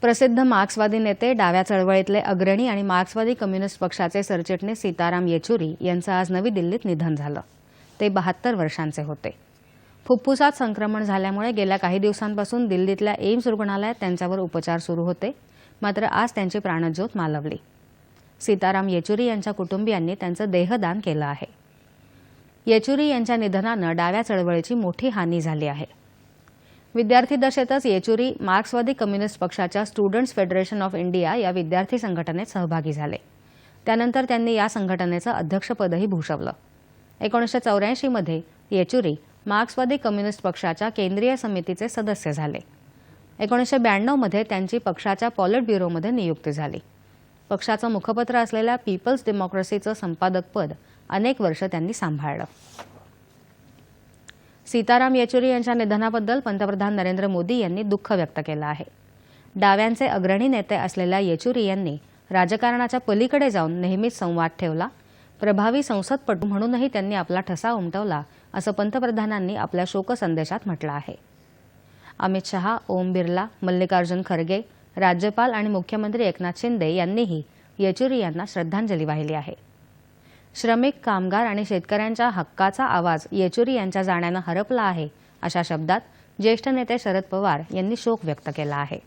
प्रसिद्ध मार्क्सवादी नेते डाव्या चळवळीतले अग्रणी आणि मार्क्सवादी कम्युनिस्ट पक्षाचे सरचिटणीस सीताराम येचुरी यांचं आज नवी दिल्लीत निधन झालं. ते बहात्तर वर्षांचे होते. फुफ्फुसात संक्रमण झाल्यामुळे गेल्या काही दिवसांपासून दिल्लीतल्या एम्स रुग्णालयात त्यांच्यावर उपचार सुरू होते. मात्र आज त्यांची प्राणज्योत मालवली. सीताराम येचुरी यांच्या कुटुंबियांनी त्यांचं देहदान केलं आहे. येचुरी यांच्या निधनानं डाव्या चळवळीची मोठी हानी झाली आहे. विद्यार्थी दशेतच येचुरी मार्क्सवादी कम्युनिस्ट पक्षाच्या स्टुडंट्स फेडरेशन ऑफ इंडिया या विद्यार्थी संघटनेत सहभागी झाले. त्यानंतर त्यांनी या संघटनेचं अध्यक्षपदही भूषवलं. एकोणीसशे चौऱ्याऐंशीमध्ये येचुरी मार्क्सवादी कम्युनिस्ट पक्षाच्या केंद्रीय समितीचे सदस्य झाले. एकोणीसशे ब्याण्णवमध्ये त्यांची पक्षाच्या पॉलिट ब्युरोमध्ये नियुक्ती झाली. पक्षाचं मुखपत्र असलेल्या पीपल्स डेमोक्रेसीचं संपादकपद अनेक वर्ष त्यांनी सांभाळलं. सीताराम येचुरी यांच्या निधनाबद्दल पंतप्रधान नरेंद्र मोदी यांनी दुःख व्यक्त केलं आहे. डाव्यांचे अग्रणी नेते असलेल्या येचुरी यांनी राजकारणाच्या पलीकडे जाऊन नेहमीच संवाद ठेवला प्रभावी संसदपटू म्हणूनही त्यांनी आपला ठसा उमटवला असं पंतप्रधानांनी आपल्या शोकसंदेशात म्हटलं आहे. अमित शहा ओम बिर्ला मल्लिकार्जुन खरगे राज्यपाल आणि मुख्यमंत्री एकनाथ शिंदे यांनीही येचुरी यांना श्रद्धांजली वाहिली आहे. श्रमिक कामगार आणि शेतकऱ्यांच्या हक्काचा आवाज येचुरी यांच्या जाण्यानं हरपला आहे अशा शब्दात ज्येष्ठ नेते शरद पवार यांनी शोक व्यक्त केला आहे.